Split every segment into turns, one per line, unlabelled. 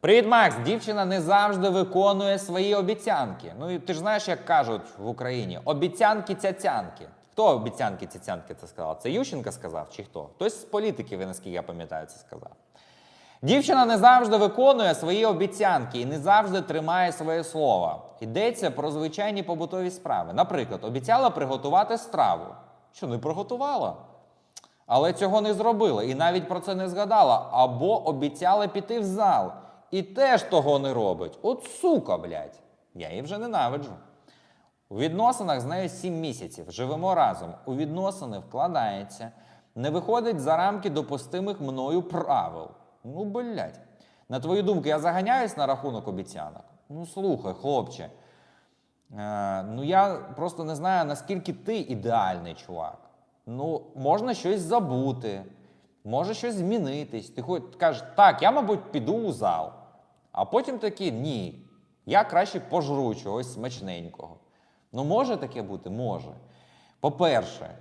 Привіт, Макс! Дівчина не завжди виконує свої обіцянки. Ну і ти ж знаєш, як кажуть в Україні: обіцянки цяцянки. Хто обіцянки цяцянки це сказав? Це Ющенко сказав чи хто? Хтось з політиків, наскільки я пам'ятаю, це сказав. Дівчина не завжди виконує свої обіцянки і не завжди тримає своє слово. Йдеться про звичайні побутові справи. Наприклад, обіцяла приготувати страву. Що не приготувала? Але цього не зробила і навіть про це не згадала. Або обіцяла піти в зал і теж того не робить. От сука, блядь. Я її вже ненавиджу. У відносинах з нею 7 місяців. Живемо разом. У відносини вкладається, не виходить за рамки допустимих мною правил. Ну, блядь. На твою думку, я заганяюсь на рахунок обіцянок? Ну, слухай, хлопче. Е, ну, я просто не знаю, наскільки ти ідеальний чувак. Ну, можна щось забути, може щось змінитись. Ти хоч кажеш, так, я, мабуть, піду у зал. А потім такий, ні, я краще пожру чогось смачненького. Ну, може таке бути? Може. По-перше,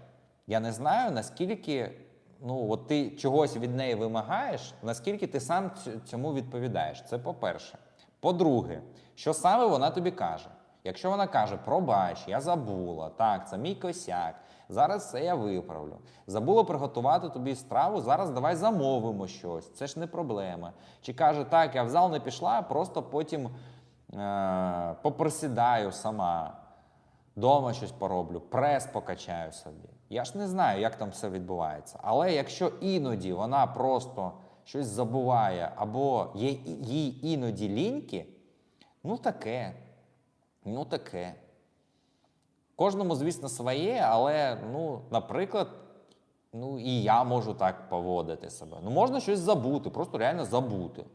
я не знаю, наскільки ну, от ти чогось від неї вимагаєш, наскільки ти сам цьому відповідаєш. Це по-перше. По-друге, що саме вона тобі каже? Якщо вона каже, пробач, я забула, так, це мій косяк, зараз це я виправлю. Забула приготувати тобі страву, зараз давай замовимо щось, це ж не проблема. Чи каже, так, я в зал не пішла, просто потім е- поприсідаю сама, дома щось пороблю, прес покачаю собі. Я ж не знаю, як там все відбувається. Але якщо іноді вона просто щось забуває, або є їй іноді ліньки, ну таке. Ну таке. Кожному, звісно, своє, але, ну, наприклад, ну, і я можу так поводити себе. Ну, можна щось забути, просто реально забути.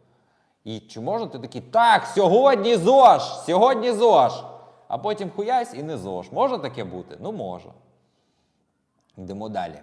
І чи можна ти такий, так, сьогодні ЗОЖ, сьогодні ЗОЖ, а потім хуясь і не ЗОЖ. Може таке бути? Ну, може. Йдемо далі.